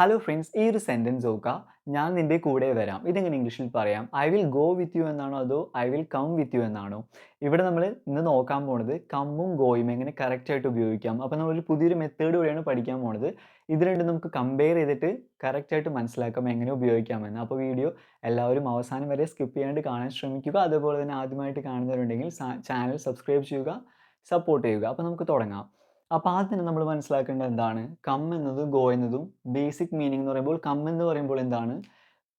Hello friends ഈ ഒരു sentence നോക്കുക ഞാൻ നിന്റെ കൂടെ വരാം. ഇതെങ്ങനെ ഇംഗ്ലീഷിൽ പറയാം? I will go with you എന്നാണോ അതോ I will come with you എന്നാണോ? ഇവിടെ നമ്മൾ ഇന്ന് നോക്കാൻ പോണത് കമ്മും ഗോയും എങ്ങനെ കറക്റ്റായിട്ട് ഉപയോഗിക്കാം. അപ്പോൾ നമ്മളൊരു പുതിയൊരു മെത്തേഡ് വഴിയാണ് പഠിക്കാൻ പോണത്. ഇത് രണ്ടും നമുക്ക് കമ്പയർ ചെയ്തിട്ട് കറക്റ്റായിട്ട് മനസ്സിലാക്കാം എങ്ങനെ ഉപയോഗിക്കാമെന്ന്. അപ്പോൾ വീഡിയോ എല്ലാവരും അവസാനം വരെ സ്കിപ്പ് ചെയ്യാണ്ട് കാണാൻ ശ്രമിക്കുക. അതുപോലെ തന്നെ ആദ്യമായിട്ട് കാണുന്നവരുണ്ടെങ്കിൽ ചാനൽ സബ്സ്ക്രൈബ് ചെയ്യുക സപ്പോർട്ട് ചെയ്യുക. അപ്പോൾ നമുക്ക് തുടങ്ങാം. അപ്പോൾ ആദ്യം തന്നെ നമ്മൾ മനസ്സിലാക്കേണ്ട എന്താണ്? കം എന്നത് ഗോ എന്നതും ബേസിക് മീനിങ് എന്ന് പറയുമ്പോൾ കം എന്ന് പറയുമ്പോൾ എന്താണ്?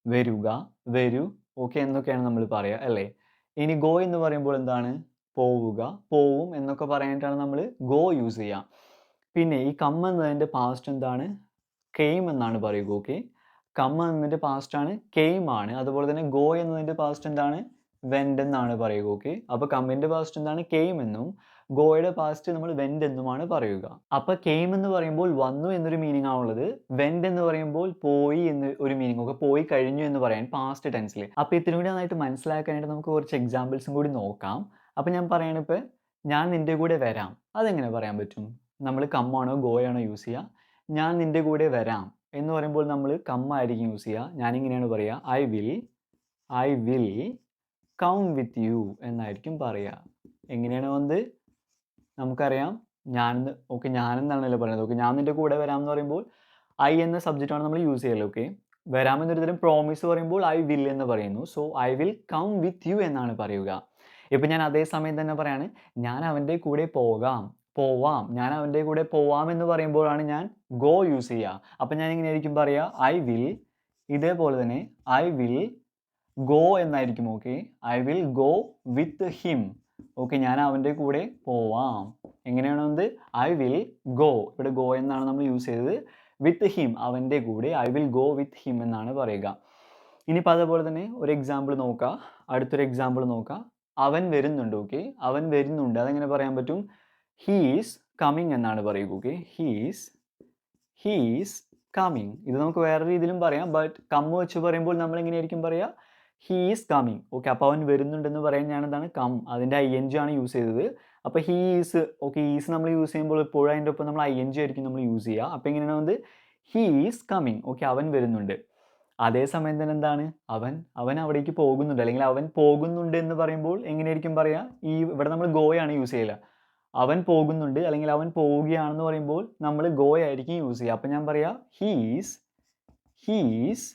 വരുക വരൂ ഓക്കെ എന്നൊക്കെയാണ് നമ്മൾ പറയുക അല്ലേ? ഇനി ഗോ എന്ന് പറയുമ്പോൾ എന്താണ്? പോവുക പോവും എന്നൊക്കെ പറയാനായിട്ടാണ് നമ്മൾ ഗോ യൂസ് ചെയ്യുക പിന്നെ ഈ കം എന്നതിന്റെ പാസ്റ്റ് എന്താണ്? കെയിം എന്നാണ് പറയുക ഓക്കെ കം എന്നതിന്റെ പാസ്റ്റ് ആണ് കെയിം ആണ്. അതുപോലെ തന്നെ ഗോ എന്നതിന്റെ പാസ്റ്റ് എന്താണ്? വെൻഡ് എന്നാണ് പറയുക ഓക്കെ അപ്പോൾ കമ്മിന്റെ പാസ്റ്റ് എന്താണ്? കെയിം എന്നും. ഗോയുടെ പാസ്റ്റ് നമ്മൾ വെൻഡ് എന്നുമാണ് പറയുക. അപ്പോൾ കെയിം എന്ന് പറയുമ്പോൾ വന്നു എന്നൊരു മീനിങ് ആണുള്ളത് വെൻഡ് എന്ന് പറയുമ്പോൾ പോയി എന്ന് ഒരു മീനിങ് ഒക്കെ പോയി കഴിഞ്ഞു എന്ന് പറയാൻ പാസ്റ്റ് ടെൻസിൽ അപ്പോൾ ഇത്തിരി കൂടി നന്നായിട്ട് മനസ്സിലാക്കാനായിട്ട് നമുക്ക് കുറച്ച് എക്സാമ്പിൾസും കൂടി നോക്കാം. അപ്പോൾ ഞാൻ പറയണിപ്പോൾ ഞാൻ നിന്റെ കൂടെ വരാം. അതെങ്ങനെ പറയാൻ പറ്റും? നമ്മൾ കമ്മാണോ ഗോയാണോ യൂസ് ചെയ്യുക ഞാൻ നിന്റെ കൂടെ വരാം എന്ന് പറയുമ്പോൾ നമ്മൾ കമ്മായിരിക്കും യൂസ് ചെയ്യുക ഞാനിങ്ങനെയാണ് പറയുക I will I will come with you എന്നായിരിക്കും പറയുക എങ്ങനെയാണ് വന്നത്? നമുക്കറിയാം. ഞാൻ ഓക്കെ ഞാനെന്നാണല്ലോ പറയുന്നത്. ഓക്കെ ഞാൻ നിന്റെ കൂടെ വരാം എന്ന് പറയുമ്പോൾ ഐ എന്ന സബ്ജക്റ്റാണ് നമ്മൾ യൂസ് ചെയ്യൽ ഓക്കെ. വരാമെന്നൊരു തരം പ്രോമിസ് പറയുമ്പോൾ ഐ വിൽ എന്ന് പറയുന്നു. So I will come with you എന്നാണ് പറയുക. ഇപ്പം ഞാൻ അതേ സമയം തന്നെ പറയാണ് ഞാൻ അവന്റെ കൂടെ പോകാം പോവാം. ഞാൻ അവന്റെ കൂടെ പോവാം എന്ന് പറയുമ്പോഴാണ് ഞാൻ ഗോ യൂസ് ചെയ്യുക അപ്പം ഞാൻ എങ്ങനെയായിരിക്കും പറയുക ഐ വിൽ ഇതേപോലെ തന്നെ ഐ വിൽ ഗോ എന്നായിരിക്കും okay. I will go with him okay ഞാൻ അവന്റെ കൂടെ പോവാം. എങ്ങനെയാണ് എന്ത്? ഐ വിൽ ഗോ ഇവിടെ ഗോ എന്നാണ് നമ്മൾ യൂസ് ചെയ്തത്. വിത്ത് ഹിം അവന്റെ കൂടെ. I will go with him എന്നാണ് പറയുക. ഇനിയിപ്പോൾ അതേപോലെ തന്നെ ഒരു എക്സാമ്പിൾ നോക്കാം. അടുത്തൊരു എക്സാമ്പിൾ നോക്കാം. അവൻ വരുന്നുണ്ട് ഓക്കെ അവൻ വരുന്നുണ്ട്. അതെങ്ങനെ പറയാൻ പറ്റും? ഹീസ് കമ്മിങ് എന്നാണ് പറയുക ഓക്കെ ഹീസ് ഹീസ് കമ്മിങ് ഇത് നമുക്ക് വേറെ രീതിയിലും പറയാം ബട്ട് കമ്മ് വെച്ച് പറയുമ്പോൾ നമ്മൾ എങ്ങനെയായിരിക്കും പറയുക ഹീ ഈസ് കമ്മിങ് ഓക്കെ അപ്പോൾ അവൻ വരുന്നുണ്ടെന്ന് പറയാൻ ഞാൻ എന്താണ് കം അതിന്റെ ഐ എൻ ജി ആണ് യൂസ് ചെയ്തത്. അപ്പോൾ ഹീ ഈസ് ഓക്കെ ഈസ് നമ്മൾ യൂസ് ചെയ്യുമ്പോൾ എപ്പോഴും അതിന്റെ ഒപ്പം നമ്മൾ ഐ എൻ ജി ആയിരിക്കും നമ്മൾ യൂസ് ചെയ്യുക. അപ്പോൾ എങ്ങനെയാണ് വന്നത്? ഹീ ഈസ് കമ്മിങ് ഓക്കെ അവൻ വരുന്നുണ്ട്. അതേസമയം തന്നെ എന്താണ്? അവൻ അവൻ അവിടേക്ക് പോകുന്നുണ്ട്. അല്ലെങ്കിൽ അവൻ പോകുന്നുണ്ട് എന്ന് പറയുമ്പോൾ എങ്ങനെയായിരിക്കും പറയുക? ഈ ഇവിടെ നമ്മൾ ഗോയാണ് യൂസ് ചെയ്യില്ല അവൻ പോകുന്നുണ്ട് അല്ലെങ്കിൽ അവൻ പോവുകയാണെന്ന് പറയുമ്പോൾ നമ്മൾ ഗോയായിരിക്കും യൂസ് ചെയ്യുക. അപ്പം ഞാൻ പറയാം ഹീസ് ഹീസ്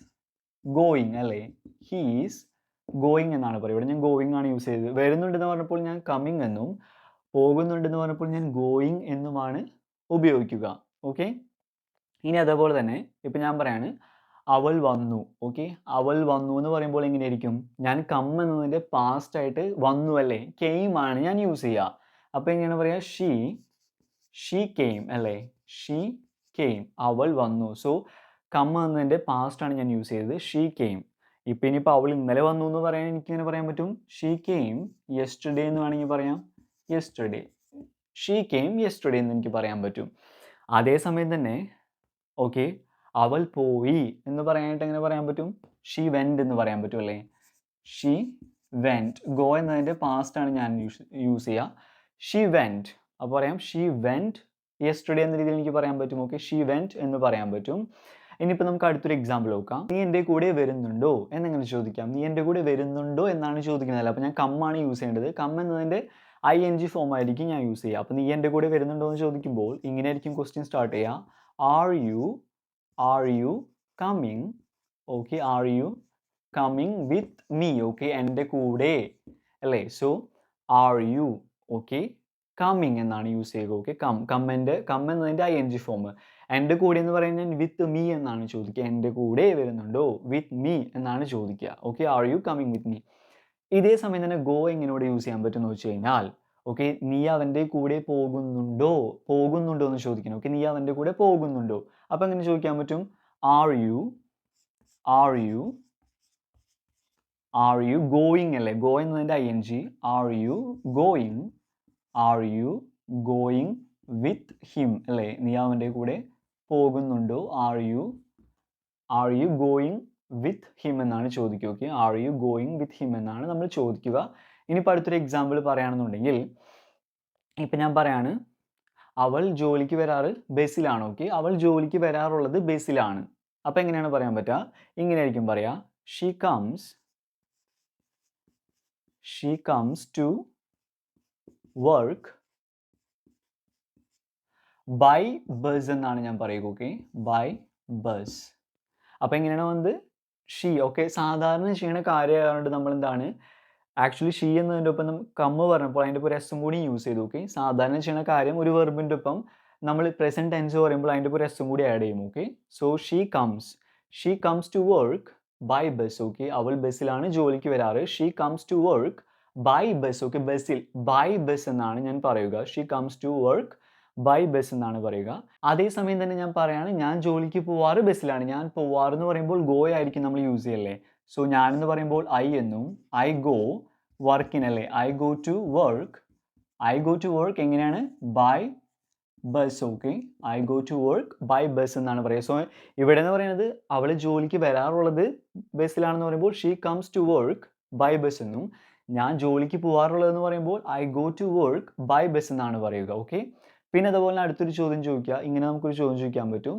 ഗോയിങ് അല്ലേ? ഹീസ് ഗോയിങ് എന്നാണ് പറയുക. ഇവിടെ ഞാൻ ഗോയിങ് ആണ് യൂസ് ചെയ്തത്. വരുന്നുണ്ടെന്ന് പറഞ്ഞപ്പോൾ ഞാൻ കമ്മിങ് എന്നും പോകുന്നുണ്ടെന്ന് പറഞ്ഞപ്പോൾ ഞാൻ ഗോയിങ് എന്നുമാണ് ഉപയോഗിക്കുക. ഓക്കെ ഇനി അതേപോലെ തന്നെ ഇപ്പം ഞാൻ പറയാണ് അവൾ വന്നു. ഓക്കെ അവൾ വന്നു എന്ന് പറയുമ്പോൾ എങ്ങനെയായിരിക്കും? ഞാൻ കം എന്നതിന്റെ പാസ്റ്റ് ആയിട്ട് വന്നു അല്ലേ? കെയിം ആണ് ഞാൻ യൂസ് ചെയ്യുക. അപ്പോൾ എങ്ങനെയാണ് പറയുക? ഷീ ഷീ കെയിം അല്ലേ? ഷീ കെയിം അവൾ വന്നു. സോ കം എന്നതിന്റെ പാസ്റ്റാണ് ഞാൻ യൂസ് ചെയ്തത്. ഷീ കെയിം ഇപ്പം ഇനിയിപ്പോൾ അവൾ ഇന്നലെ വന്നു എന്ന് പറയാൻ എനിക്ക് ഇങ്ങനെ പറയാൻ പറ്റും? ഷീ കെയിം യെസ്റ്റർഡേ എന്ന് വേണമെങ്കിൽ പറയാം. യെസ്റ്റർഡേ ഷീ കെയിം യെസ്റ്റർഡേ എന്ന് എനിക്ക് പറയാൻ പറ്റും. അതേസമയം തന്നെ ഓക്കെ അവൾ പോയി എന്ന് പറയാനായിട്ട് എങ്ങനെ പറയാൻ പറ്റും? ഷീ വെന്റ് എന്ന് പറയാൻ പറ്റും അല്ലേ? ഷീ വെന്റ് ഗോ എന്നതിന്റെ പാസ്റ്റാണ് ഞാൻ യൂസ് യൂസ് ചെയ്യുക ഷീ വെന്റ് അപ്പോൾ പറയാം ഷീ വെന്റ് യെസ്റ്റർഡേ എന്ന രീതിയിൽ എനിക്ക് പറയാൻ പറ്റും ഓക്കെ ഷീ വെന്റ് എന്ന് പറയാൻ പറ്റും. ഇനിയിപ്പോൾ നമുക്ക് അടുത്തൊരു എക്സാമ്പിൾ നോക്കാം. നീ എന്റെ കൂടെ വരുന്നുണ്ടോ എന്നങ്ങനെ ചോദിക്കാം. നീ എന്റെ കൂടെ വരുന്നുണ്ടോ എന്നാണ് ചോദിക്കുന്നത് അപ്പോൾ ഞാൻ കമ്മാണ് യൂസ് ചെയ്യേണ്ടത്. കം എന്നതിന്റെ ഐ എൻ ജി ഫോം ആയിരിക്കും ഞാൻ യൂസ് ചെയ്യുക. അപ്പോൾ നീ എന്റെ കൂടെ വരുന്നുണ്ടോ എന്ന് ചോദിക്കുമ്പോൾ ഇങ്ങനെ ആയിരിക്കും ക്വസ്റ്റ്യൻ സ്റ്റാർട്ട് ചെയ്യുക. Are you are you coming okay are you coming with me okay എന്റെ കൂടെ അല്ലേ? So are you okay coming എന്നാണ് യൂസ് ചെയ്യുക. ഓക്കെ കം കമ്മന്റെ കം എന്നതിന്റെ ഐ എൻ ജി ഫോം എന്റെ കൂടെ എന്ന് പറയുന്നത് വിത്ത് മീ എന്നാണ് ചോദിക്കുക. എന്റെ കൂടെ വരുന്നുണ്ടോ? വിത്ത് മീ എന്നാണ് ചോദിക്കുക. Okay are you coming with me ഇതേ സമയം തന്നെ ഗോ എങ്ങനെയോട് യൂസ് ചെയ്യാൻ പറ്റുമെന്ന് വെച്ച് കഴിഞ്ഞാൽ ഓക്കെ നീ അവന്റെ കൂടെ പോകുന്നുണ്ടോ? പോകുന്നുണ്ടോ എന്ന് ചോദിക്കണം. ഓക്കെ നീ അവന്റെ കൂടെ പോകുന്നുണ്ടോ? അപ്പം എങ്ങനെ ചോദിക്കാൻ പറ്റും? Are you are you are you going അല്ലേ? ഗോ എന്നതിന്റെ I N G are you going are you going with him അല്ലേ? നീ അവന്റെ കൂടെ പോകുന്നുണ്ടോ? Are you are you going with him എന്നാണ് ചോദിക്കുക okay are you going with him എന്നാണ് നമ്മൾ ചോദിക്കുക. ഇനിയിപ്പോൾ അടുത്തൊരു എക്സാമ്പിൾ പറയുകയാണെന്നുണ്ടെങ്കിൽ ഇപ്പം ഞാൻ പറയാണ് അവൾ ജോലിക്ക് വരാറ് ബസ്സിലാണ് ഓക്കെ അവൾ ജോലിക്ക് വരാറുള്ളത് ബസ്സിലാണ്. അപ്പോൾ എങ്ങനെയാണ് പറയാൻ പറ്റുക? ഇങ്ങനെയായിരിക്കും പറയുക she comes she comes to work by bus എന്നാണ് ഞാൻ പറയുക ഓക്കെ ബൈ ബസ് അപ്പോൾ എങ്ങനെയാണ് വന്നത്? ഷീ ഓക്കെ സാധാരണ ചെയ്യണ കാര്യമായതുകൊണ്ട് നമ്മൾ എന്താണ് ആക്ച്വലി ഷീ എന്നതിന്റെ ഒപ്പം കമ്മ പറഞ്ഞപ്പോൾ അതിന്റെ ഒരു എസും കൂടി യൂസ് ചെയ്തു ഓക്കെ സാധാരണ ചെയ്യണ കാര്യം ഒരു വെർബിന്റെ ഒപ്പം നമ്മൾ പ്രസന്റ് ടെൻസ് പറയുമ്പോൾ അതിന്റെ ഒരു എസും കൂടി ആഡ് ചെയ്യും okay so she comes she comes to work by bus okay അവൾ ബസ്സിലാണ് ജോലിക്ക് വരാറ്. She comes to work by bus okay ബസ്സിൽ ബൈ ബസ് എന്നാണ് ഞാൻ പറയുക. She comes to work by bus എന്നാണ് പറയുക. അതേസമയം തന്നെ ഞാൻ പറയാണ് ഞാൻ ജോലിക്ക് പോവാറ് ബസ്സിലാണ് ഞാൻ പോവാറ് എന്ന് പറയുമ്പോൾ ഗോ ആയിരിക്കും നമ്മൾ യൂസ് ചെയ്യല്ലേ? സോ ഞാൻ എന്ന് പറയുമ്പോൾ ഐ എന്നും I go വർക്കിനല്ലേ I go to work I go to work എങ്ങനെയാണ്? By bus okay I go to work by bus എന്നാണ് പറയുക. സോ ഇവിടെ എന്ന് പറയുന്നത് അവൾ ജോലിക്ക് വരാറുള്ളത് ബസ്സിലാണെന്ന് പറയുമ്പോൾ she comes to work by bus എന്നും ഞാൻ ജോലിക്ക് പോകാറുള്ളതെന്ന് പറയുമ്പോൾ I go to work by bus എന്നാണ് പറയുക ഓക്കെ പിന്നെ അതുപോലെ അടുത്തൊരു ചോദ്യം ചോദിക്കുക ഇങ്ങനെ നമുക്കൊരു ചോദ്യം ചോദിക്കാൻ പറ്റും.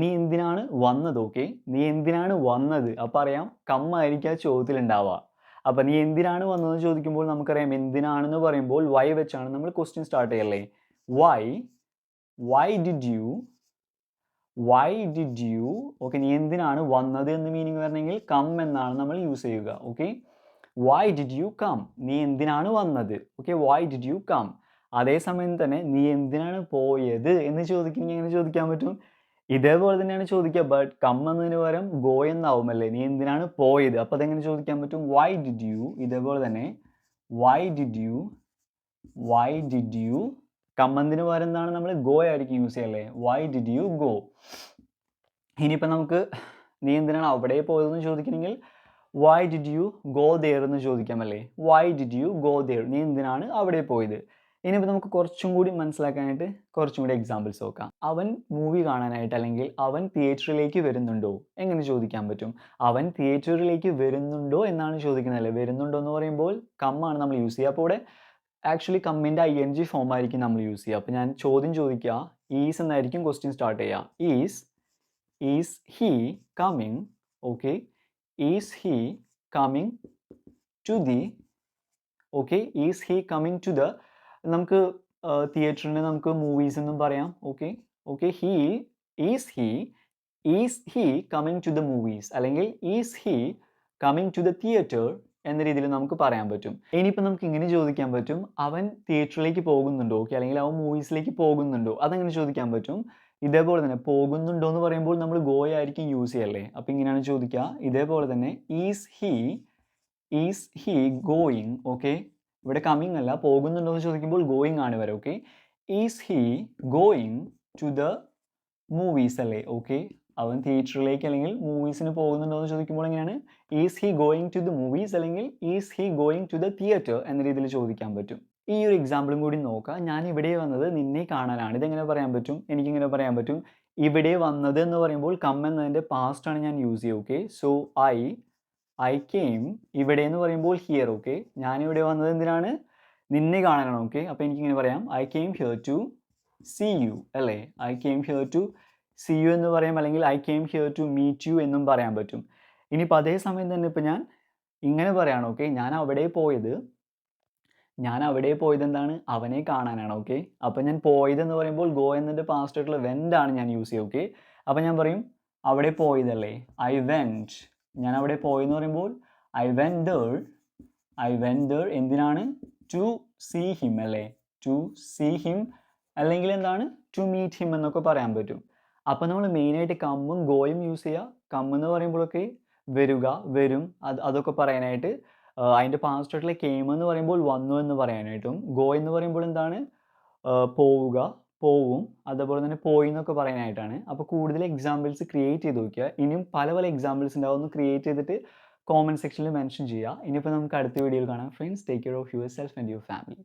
നീ എന്തിനാണ് വന്നത് ഓക്കെ? നീ എന്തിനാണ് വന്നത്? അപ്പോൾ അറിയാം കമ്മായിരിക്കും ആ ചോദ്യത്തിൽ ഉണ്ടാവുക അപ്പോൾ നീ എന്തിനാണ് വന്നതെന്ന് ചോദിക്കുമ്പോൾ നമുക്കറിയാം എന്തിനാണെന്ന് പറയുമ്പോൾ വൈ വെച്ചാണ് നമ്മൾ ക്വസ്റ്റ്യൻ സ്റ്റാർട്ട് ചെയ്യല്ലേ? Why why did you why did you okay നീ എന്തിനാണ് വന്നത് എന്ന് മീനിങ് വരണമെങ്കിൽ കം എന്നാണ് നമ്മൾ യൂസ് ചെയ്യുക okay? Why did you come നീ എന്തിനാണ് വന്നത്? Okay why did you come അതേസമയം തന്നെ നീ എന്തിനാണ് പോയത് എന്ന് ചോദിക്കുമെങ്കിൽ എങ്ങനെ ചോദിക്കാൻ പറ്റും? ഇതേപോലെ തന്നെയാണ് ചോദിക്കുക. ബട്ട് കം എന്നതിന് പകരം ഗോ എന്നാവുമല്ലേ? നീ എന്തിനാണ് പോയത്? അപ്പോൾ അതെങ്ങനെ ചോദിക്കാൻ പറ്റും? വൈ ഡിഡ് യു ഇതേപോലെ തന്നെ why did you why did you കമ്മന്തിന് പകരം എന്താണ് നമ്മൾ ഗോ ആയിരിക്കും യൂസ് ചെയ്യല്ലേ? വൈ ഡിഡ് യു ഗോ ഇനിയിപ്പോൾ നമുക്ക് നീ എന്തിനാണ് അവിടെ പോയതെന്ന് ചോദിക്കണമെങ്കിൽ why did you go there എന്ന് ചോദിക്കാം അല്ലേ? Why did you go there നീ എന്തിനാണ് അവിടെ പോയത്? ഇനിയിപ്പോൾ നമുക്ക് കുറച്ചും കൂടി മനസ്സിലാക്കാനായിട്ട് കുറച്ചും കൂടി എക്സാമ്പിൾസ് നോക്കാം. അവൻ മൂവി കാണാനായിട്ട് അല്ലെങ്കിൽ അവൻ തിയേറ്ററിലേക്ക് വരുന്നുണ്ടോ എങ്ങനെ ചോദിക്കാൻ പറ്റും? അവൻ തിയേറ്ററിലേക്ക് വരുന്നുണ്ടോ എന്നാണ് ചോദിക്കുന്നത് അല്ലേ? വരുന്നുണ്ടോ എന്ന് പറയുമ്പോൾ കമ്മാണ് നമ്മൾ യൂസ് ചെയ്യുക. അപ്പോൾ ഇവിടെ ആക്ച്വലി കമ്മിന്റെ ഐ എൻ ജി ഫോം ആയിരിക്കും നമ്മൾ യൂസ് ചെയ്യുക. അപ്പോൾ ഞാൻ ചോദ്യം ചോദിക്കുക. ഈസ് എന്നായിരിക്കും ക്വസ്റ്റ്യൻ സ്റ്റാർട്ട് ചെയ്യുക. Is is he coming okay is he coming to the okay is he coming to the നമുക്ക് തിയേറ്ററിന് നമുക്ക് മൂവീസ് എന്നും പറയാം. Okay okay he is he is he coming to the movies അല്ലെങ്കിൽ is he coming to the theatre എന്ന രീതിയിൽ നമുക്ക് പറയാൻ പറ്റും. ഇനിയിപ്പോൾ നമുക്ക് ഇങ്ങനെ ചോദിക്കാൻ പറ്റും. അവൻ തിയേറ്ററിലേക്ക് പോകുന്നുണ്ടോ? ഓക്കെ അല്ലെങ്കിൽ അവൻ മൂവീസിലേക്ക് പോകുന്നുണ്ടോ? അതങ്ങനെ ചോദിക്കാൻ പറ്റും. ഇതേപോലെ തന്നെ പോകുന്നുണ്ടോ എന്ന് പറയുമ്പോൾ നമ്മൾ ഗോയ ആയിരിക്കും യൂസ് ചെയ്യല്ലേ? അപ്പോൾ ഇങ്ങനെയാണ് ചോദിക്കുക. ഇതേപോലെ തന്നെ is he is he going okay ഇവിടെ കമ്മിങ് അല്ല പോകുന്നുണ്ടോ എന്ന് ചോദിക്കുമ്പോൾ ഗോയിങ് ആണ് വരെ okay is he going to the movies അല്ലേ ഓക്കെ അവൻ തിയേറ്ററിലേക്ക് അല്ലെങ്കിൽ മൂവീസിന് പോകുന്നുണ്ടോ എന്ന് ചോദിക്കുമ്പോൾ എങ്ങനെയാണ്? Is he going to the movies അല്ലെങ്കിൽ is he going to the theatre എന്ന രീതിയിൽ ചോദിക്കാൻ പറ്റും. ഈ ഒരു എക്സാമ്പിളും കൂടി നോക്കാം. ഞാൻ ഇവിടെ വന്നത് നിന്നെ കാണാനാണ്. ഇതെങ്ങനെ പറയാൻ പറ്റും? എനിക്കിങ്ങനെ പറയാൻ പറ്റും. ഇവിടെ വന്നത് എന്ന് പറയുമ്പോൾ കം എന്നതിന്റെ പാസ്റ്റ് ആണ് ഞാൻ യൂസ് ചെയ്യുക okay so I I came ഇവിടെ എന്ന് പറയുമ്പോൾ ഹിയർ ഓക്കെ ഞാനിവിടെ വന്നത് എന്തിനാണ്? നിന്നെ കാണാനാണ് ഓക്കെ അപ്പോൾ എനിക്കിങ്ങനെ പറയാം. I came here to see you അല്ലേ? I came here to see you എന്ന് പറയാം അല്ലെങ്കിൽ I came here to meet you എന്നും പറയാൻ പറ്റും. ഇനിയിപ്പോൾ അതേ സമയം തന്നെ ഇപ്പോൾ ഞാൻ ഇങ്ങനെ പറയാണ് ഓക്കെ ഞാൻ അവിടെ പോയത് ഞാൻ അവിടെ പോയത് എന്താണ്? അവനെ കാണാനാണ് ഓക്കെ അപ്പോൾ ഞാൻ പോയതെന്ന് പറയുമ്പോൾ ഗോ എന്നതിന്റെ പാസ്റ്റ് ആയിട്ടുള്ള വെന്റ് ആണ് ഞാൻ യൂസ് ചെയ്യുക ഓക്കെ അപ്പോൾ ഞാൻ പറയും അവിടെ പോയതല്ലേ? ഐ വെന്റ് ഞാൻ അവിടെ പോയെന്ന് പറയുമ്പോൾ ഐ വെൻ ഐ വെൻ എന്തിനാണ്? ടു സീ ഹിം അല്ലേ? ടു സീ ഹിം അല്ലെങ്കിൽ എന്താണ്? ടു മീറ്റ് ഹിം എന്നൊക്കെ പറയാൻ പറ്റും. അപ്പോൾ നമ്മൾ മെയിനായിട്ട് കമ്മും ഗോയും യൂസ് ചെയ്യുക. കം എന്ന് പറയുമ്പോഴൊക്കെ വരുക വരും. അത് അതൊക്കെ പറയാനായിട്ട് അതിന്റെ പാസ്റ്റ് ആയിട്ടുള്ള കെയിം എന്ന് പറയുമ്പോൾ വന്നു എന്ന് പറയാനായിട്ടും. ഗോ എന്ന് പറയുമ്പോൾ എന്താണ്? പോവുക. പോവും. അതേപോലെ തന്നെ പോയി എന്നൊക്കെ പറയാനായിട്ടാണ്. അപ്പോൾ കൂടുതൽ എക്സാമ്പിൾസ് ക്രിയേറ്റ് ചെയ്ത് നോക്കുക. ഇനിയും പല പല എക്സാമ്പിൾസ് ഉണ്ടാവും. ഒന്ന് ക്രിയേറ്റ് ചെയ്തിട്ട് കോമന്റ് സെക്ഷനിൽ മെൻഷൻ ചെയ്യുക. ഇനിയിപ്പോൾ നമുക്ക് അടുത്ത വീഡിയോയിൽ കാണാം. Friends take care of yourself and your family